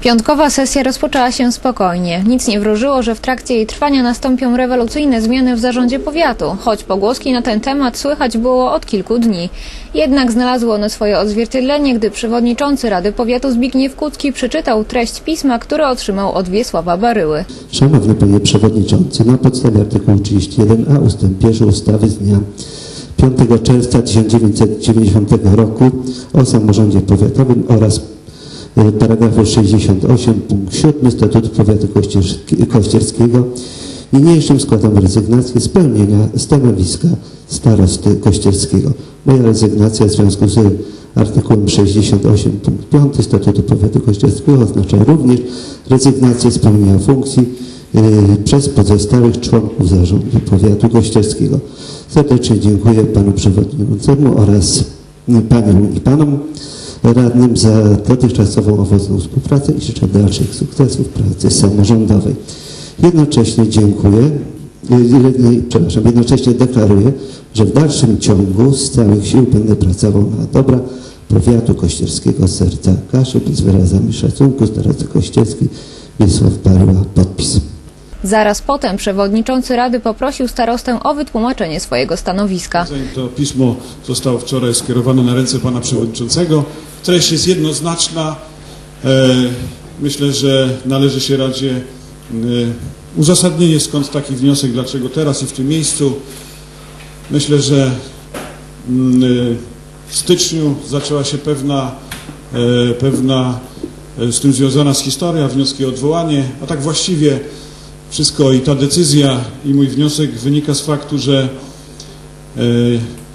Piątkowa sesja rozpoczęła się spokojnie. Nic nie wróżyło, że w trakcie jej trwania nastąpią rewolucyjne zmiany w zarządzie powiatu, choć pogłoski na ten temat słychać było od kilku dni. Jednak znalazło one swoje odzwierciedlenie, gdy przewodniczący Rady Powiatu Zbigniew Kucki przeczytał treść pisma, które otrzymał od Wiesława Baryły. Szanowny Panie Przewodniczący, na podstawie artykułu 31a ust. 1 ustawy z dnia 5 czerwca 1990 roku o samorządzie powiatowym oraz paragrafu 68 punkt 7 Statutu Powiatu Kościerskiego niniejszym składam rezygnację z pełnienia stanowiska starosty kościerskiego. Moja rezygnacja w związku z artykułem 68 punkt 5 Statutu Powiatu Kościerskiego oznacza również rezygnację z pełnienia funkcji yy, przez pozostałych członków zarządu powiatu kościerskiego. Serdecznie dziękuję panu przewodniczącemu oraz paniom i panom radnym za dotychczasową owocną współpracę i życzę dalszych sukcesów pracy samorządowej. Jednocześnie dziękuję, yy, przepraszam, jednocześnie deklaruję, że w dalszym ciągu z całych sił będę pracował na dobra powiatu kościerskiego serca Kaszyb z wyrazami szacunku starosty kościerski Wiesław Parła. Podpis. Zaraz potem przewodniczący Rady poprosił starostę o wytłumaczenie swojego stanowiska. To pismo zostało wczoraj skierowane na ręce pana przewodniczącego. Treść jest jednoznaczna. E, myślę, że należy się Radzie e, uzasadnienie, skąd taki wniosek, dlaczego teraz i w tym miejscu. Myślę, że mm, e, w styczniu zaczęła się pewna, pewna z tym związana z historia, wnioski o odwołanie, a tak właściwie wszystko i ta decyzja i mój wniosek wynika z faktu, że e,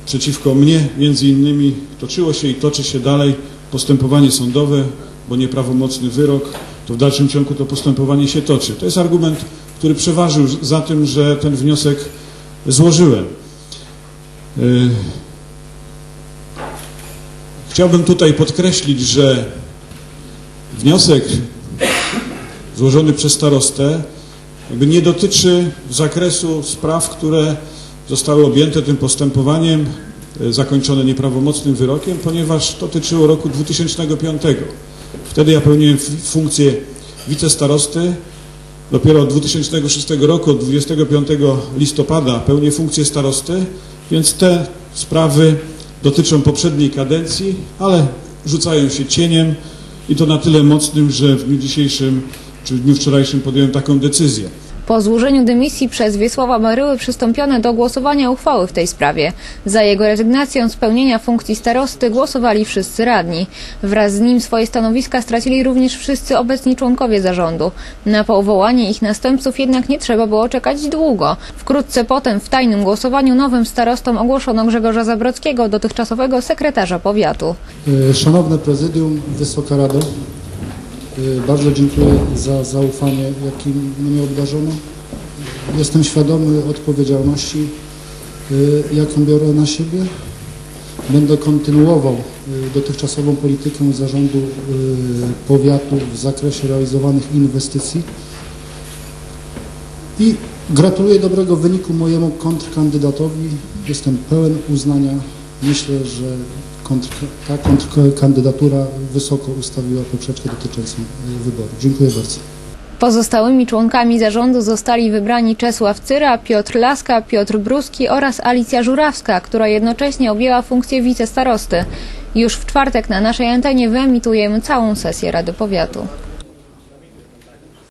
przeciwko mnie między innymi toczyło się i toczy się dalej postępowanie sądowe, bo nieprawomocny wyrok, to w dalszym ciągu to postępowanie się toczy. To jest argument, który przeważył za tym, że ten wniosek złożyłem. E, Chciałbym tutaj podkreślić, że wniosek złożony przez starostę jakby nie dotyczy zakresu spraw, które zostały objęte tym postępowaniem, e, zakończone nieprawomocnym wyrokiem, ponieważ dotyczyło roku 2005. Wtedy ja pełniłem funkcję wicestarosty. Dopiero od 2006 roku, od 25 listopada pełnię funkcję starosty, więc te sprawy dotyczą poprzedniej kadencji, ale rzucają się cieniem i to na tyle mocnym, że w dniu dzisiejszym czy w dniu wczorajszym podjąłem taką decyzję. Po złożeniu dymisji przez Wiesława Baryły przystąpiono do głosowania uchwały w tej sprawie. Za jego rezygnacją z pełnienia funkcji starosty głosowali wszyscy radni. Wraz z nim swoje stanowiska stracili również wszyscy obecni członkowie zarządu. Na powołanie ich następców jednak nie trzeba było czekać długo. Wkrótce potem w tajnym głosowaniu nowym starostą ogłoszono Grzegorza Zabrockiego, dotychczasowego sekretarza powiatu. E, Szanowne Prezydium, Wysoka Rado, bardzo dziękuję za zaufanie, jakim mnie obdarzono. Jestem świadomy odpowiedzialności, e, jaką biorę na siebie. Będę kontynuował e, dotychczasową politykę zarządu powiatu w zakresie realizowanych inwestycji i gratuluję dobrego wyniku mojemu kontrkandydatowi. Jestem pełen uznania. Myślę, że kontr, ta kontrkandydatura wysoko ustawiła poprzeczkę dotyczącą y, wyboru. Dziękuję bardzo. Pozostałymi członkami zarządu zostali wybrani Czesław Cyra, Piotr Laska, Piotr Bruski oraz Alicja Żurawska, która jednocześnie objęła funkcję wicestarosty. Już w czwartek na naszej antenie wyemitujemy całą sesję Rady Powiatu.